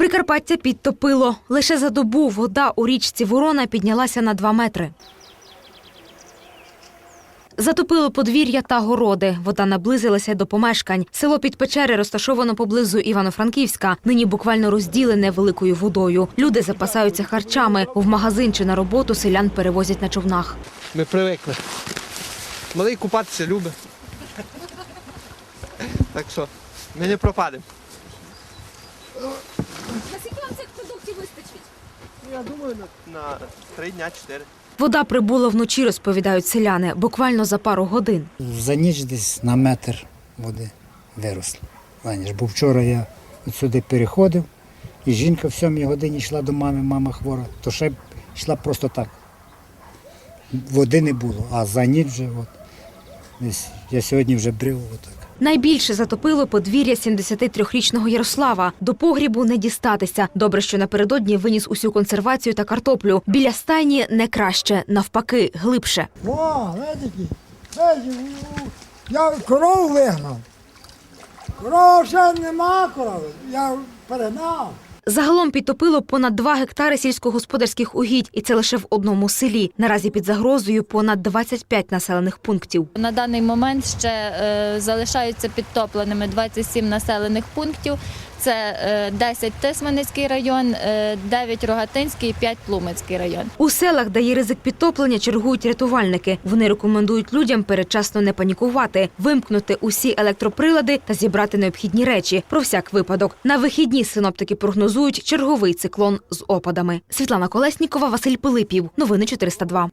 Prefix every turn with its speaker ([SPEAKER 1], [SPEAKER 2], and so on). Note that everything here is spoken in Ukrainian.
[SPEAKER 1] Прикарпаття підтопило. Лише за добу вода у річці Ворона піднялася на 2 метри. Затопило подвір'я та городи. Вода наблизилася до помешкань. Село Підпечери розташовано поблизу Івано-Франківська. Нині буквально розділене великою водою. Люди запасаються харчами. В магазин чи на роботу селян перевозять на човнах.
[SPEAKER 2] Ми привикли. Малий купатися любить. Так що, ми не пропадемо.
[SPEAKER 3] Наскільки вам цих продуктів вистачить?
[SPEAKER 2] Я думаю, на, на три дня, чотири.
[SPEAKER 1] Вода прибула вночі, розповідають селяни, буквально за пару годин.
[SPEAKER 4] За ніч десь на метр води виросло. За. Бо вчора я сюди переходив, і жінка в сьомій годині йшла до мами, мама хвора, то ще б йшла просто так. Води не було, а за ніч вже от, десь я сьогодні вже брив отак.
[SPEAKER 1] Найбільше затопило подвір'я 73-річного Ярослава. До погрібу не дістатися. Добре, що напередодні виніс усю консервацію та картоплю. Біля стайні не краще, навпаки, глибше.
[SPEAKER 5] О, видите, я корову вигнав. Корова ще нема корови, я перегнав.
[SPEAKER 1] Загалом підтопило понад 2 гектари сільськогосподарських угідь, і це лише в одному селі. Наразі під загрозою понад 25 населених пунктів.
[SPEAKER 3] На даний момент ще е, залишаються підтопленими 27 населених пунктів. Це е, 10 Тисменницький район, е, 9 Рогатинський і 5 Тлумацький район.
[SPEAKER 1] У селах, де є ризик підтоплення, чергують рятувальники. Вони рекомендують людям передчасно не панікувати, вимкнути усі електроприлади та зібрати необхідні речі про всяк випадок. На вихідні синоптики прогнозують черговий циклон з опадами. Світлана Колеснікова, Василь Пилипів. Новини 402.